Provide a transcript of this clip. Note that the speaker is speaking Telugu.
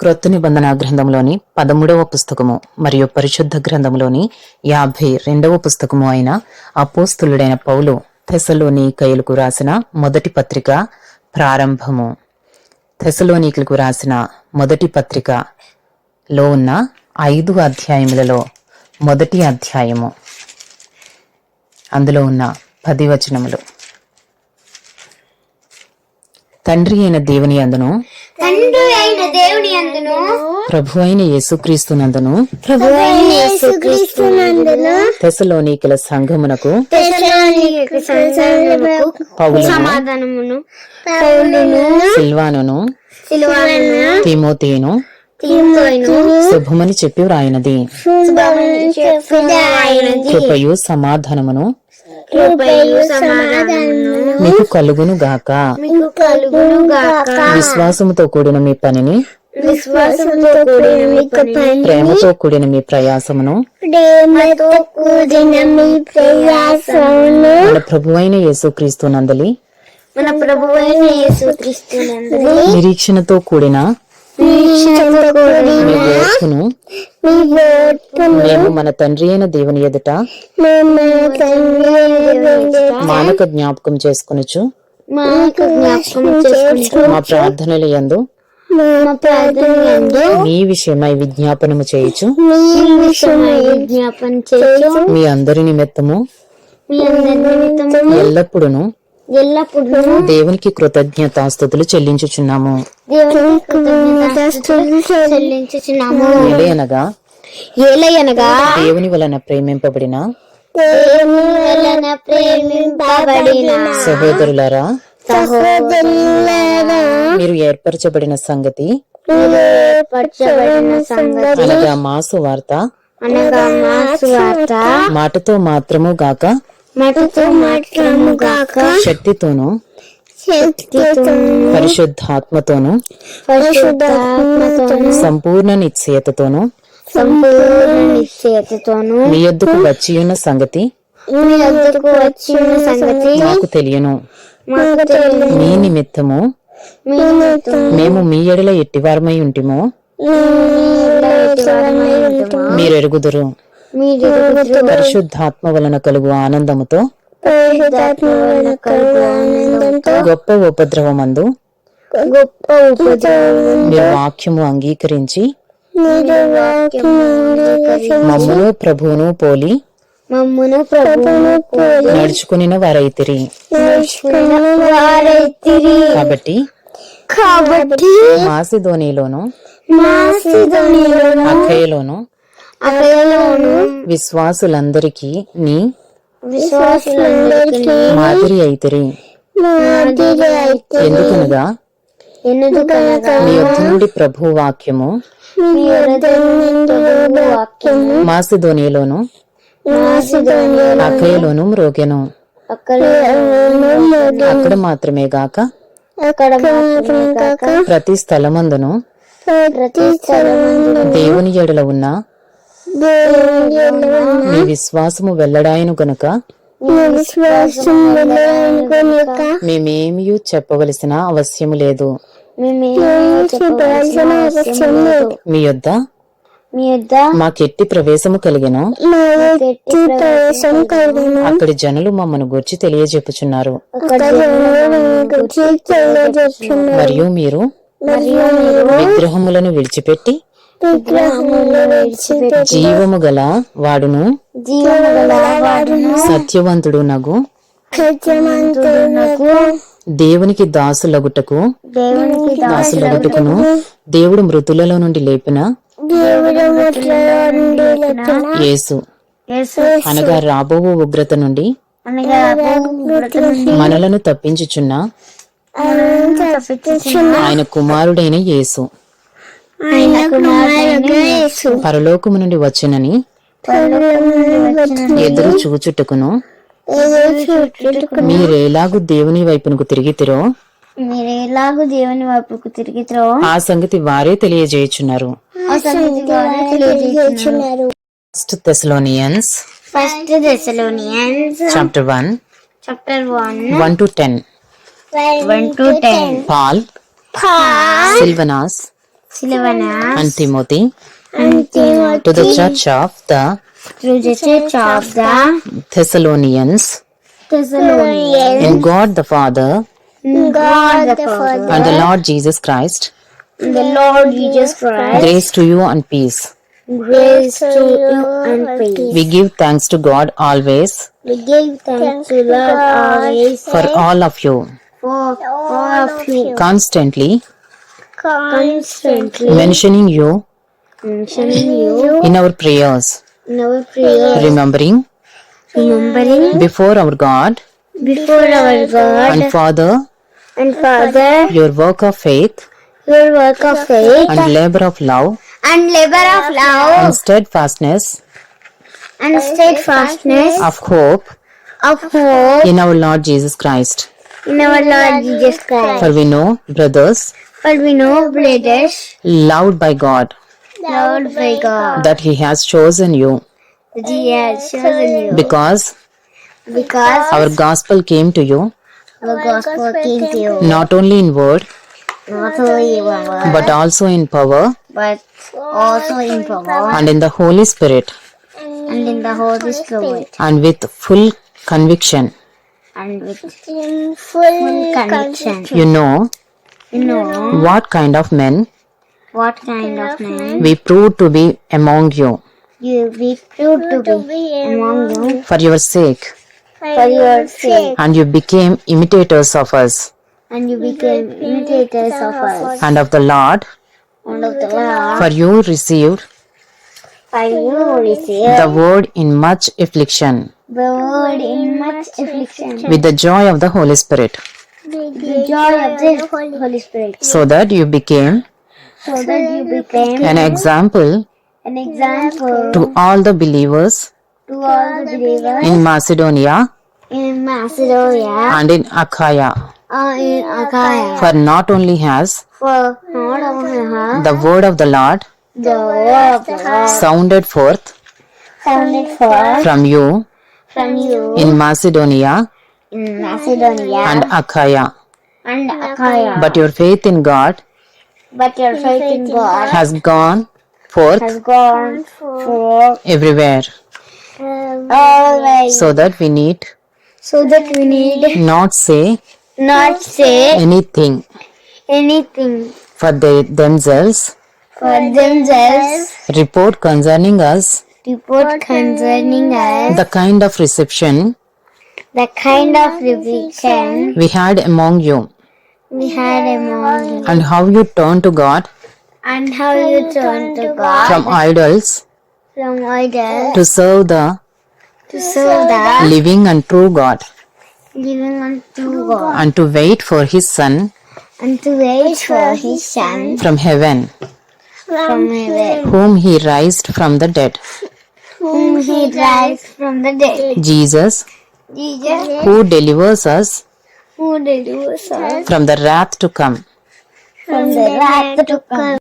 క్రొత్త నిబంధన గ్రంథంలోని పదమూడవ పుస్తకము మరియు పరిశుద్ధ గ్రంథంలోని యాభై రెండవ పుస్తకము అయిన అపోస్తులుడైన పౌలు థెసలోనికయులకు రాసిన మొదటి పత్రిక ప్రారంభము. థెసలోనికులకు రాసిన మొదటి పత్రికలో ఉన్న ఐదు అధ్యాయములలో మొదటి అధ్యాయము. అందులో ఉన్న పది వచనములు. తండ్రి అయిన దేవుని అందును. తండ్రి అయిన దేవుని అందును. ప్రభు అయిన యేసుక్రీస్తునందును ప్రభు అయిన యేసుక్రీస్తునందును తెసలోనికల సంఘమునకు సమాధానమును. పౌలును. సిల్వానును. సిలువను తిమోతిను శుభమని చెప్పి వ్రాయినది. కృపయు సమాధానమును. కృపయు సమాధానమును మీకు కలుగును గాక. మీకు కలుగును గాక. విశ్వాసముతో కూడిన మీ పనిని విశ్వాసంతో కూడిన మీ పని ప్రేమతో కూడిన మీ ప్రయాసమును ప్రేమతో కూడిన మీ ప్రయాసమును మన ప్రభు అయిన యేసుక్రీస్తు నందలి మన ప్రభు అయిన యేసుక్రీస్తునందు నిరీక్షణతో కూడిన నిరీక్షణతో కూడిన మేము మన తండ్రి అయిన దేవుని ఎదుట మానక జ్ఞాపకం చేసుకుంటూ మా ప్రార్థనల యందు మా విషయమై విజ్ఞాపనము చేయుచు మీ అందరి నిమిత్తము మీ అందరి నిమిత్తము ఎల్లప్పుడూ ఎల్లప్పుడూ దేవునికి కృతజ్ఞతాస్థుతులు చెల్లించుచున్నాము. ఏలయనగా? దేవుని వలన ప్రేమింపబడిన? దేవుని వలన ప్రేమింపబడిన సహోదరులారా? సహోదరులారా? మీరు ఏర్పరచబడిన సంగతి? అనగా మా సువార్త అనగా మా సువార్త మాటతో మాత్రము గాక? మటుతో మాత్రము గాక? శక్తితోనూ శక్తితో పరిశుద్ధాత్మతోనూ సంపూర్ణ నిశ్చయతతోనూ సంపూర్ణ నిశ్చయతతోను మీ యొద్దకు వచ్చియున్న సంగతి మీ వద్దకు వచ్చిన సంగతి మాకు తెలియను. మీ నిమిత్తము మేము మీ ఎడల ఎట్టివారమై ఉంటిమో? మీరు ఎరుగుదురు. పరిశుద్ధాత్మ వలన కలుగు ఆనందముతో గొప్ప ఉపద్రవమందు గొప్ప ఉపద్రవం మీరు వాక్యము అంగీకరించి మమ్మును ప్రభువును పోలి మమ్మును ప్రభువును పోలి నడుచుకునిన వారైతిరి. కాబట్టి కాబట్టి మాసిధోనిలోను మాసిదోనిలో అఖయలోను అకయలోను విశ్వాసులందరికీ నీ విశ్వాసులందరికీ మాదిరి అయితిరి అయితే ఎందుకనగా? మీ యొద్ద నుండి ప్రభు వాక్యము మాసిధోనిలోను అఖయలోను మ్రోగెను. అక్కడ మాత్రమే గాక ప్రతి స్థలమందును దేవుని ఎడల ఉన్న యందు మీ విశ్వాసము వెల్లడాయను గనుక మీ విశ్వాసం వెళ్ళాలనుకోనిక మేమేమీ చెప్పవలసిన లేదు. అవసరం లేదు. మీ యొద్ద యొద్ద మాకెట్టి ప్రవేశము కలిగెను. అక్కడి జనులు మమ్మను గుర్చి తెలియజెప్పుచున్నారు. మరియు మీరు విగ్రహములను విడిచిపెట్టి విగ్రహములు విడిచిపెట్టి జీవము గల వాడును. సత్యవంతుడు నగు. దేవునికి దాసులగుటకు. దాసులగుటకును. దేవుడు మృతులలో నుండి లేపిన యేసు. అనగా రాబోవు ఉగ్రత నుండి మనలను తప్పించుచున్న ఆయన కుమారుడైన యేసు. పరలోకము నుండి వచ్చునని పరలోకము నుండి వచ్చిన ఎదురు చూచుటకును. మీరేలాగు దేవుని వైపునకు తిరిగితిరో మీరు ఎలాగూ దేవుని వైపుకు తిరిగితో ఆ సంగతి వారే తెలియజేయుచున్నారు. First first chapter one chapter one one two ten one two ten Paul Paul, Silvanus, Silvanus, and Timothy and Timothy to the church of the through the church of the Thessalonians. Thessalonians, in God the Father. God the Father, and the Lord Jesus Christ. and the Lord Jesus Christ, Grace to you and peace. grace to you and peace. We give thanks to God always We give thanks to Lord always. for all of you, for all of you, constantly constantly mentioning you mentioning you in our prayers, in our prayer, remembering remembering before our God before our God and Father and Father your work of faith your work of faith and labor of love and labor of love and steadfastness and steadfastness of hope of hope in our Lord Jesus Christ. in our Lord Jesus Christ. For we know, brothers, For we know, brothers, loved by God, loved by God, that He has chosen you. That He has chosen you. Because because our gospel came to you. the gospel came to you. Not only in word not only in word but also in power but also in power and in the Holy Spirit. and in the Holy Spirit. And with full conviction. and with full conviction. You know Know what kind of men? What kind of men? we proved to be among you. You be proved to be among you. For your sake, for your sake, and you became imitators of us. And you became imitators of us. And of the Lord, and of the Lord. for you received For you receive the word in much affliction. The word in much affliction, with the joy of the Holy Spirit, the joy of the Holy Spirit, so that you became so that you became an example an example to all the believers to all the believers in Macedonia in Macedonia and in Achaia. or in Achaia. For not only has For not only her, the word of the Lord the word of the Lord sounded forth sounded forth from you from you. in Macedonia in Macedonia and Achaia, and Achaia. but your faith in God But your faith in God has gone forth has gone forth everywhere, always, so that we need so that we need not say not say anything anything for they themselves, for themselves. report concerning us. Report concerning us. The kind of reception the kind of revelation we had among you, we had among you, and how you turned to God? And how you turned to God? From idols? From idols. To serve the to serve the living and true God, living unto God. And to wait for His Son. And to wait for His Son. from heaven, from heaven, whom He raised from the dead, whom He raised from the dead. Jesus, Jesus, who delivers us who delivers us from the wrath to come. from the wrath to come.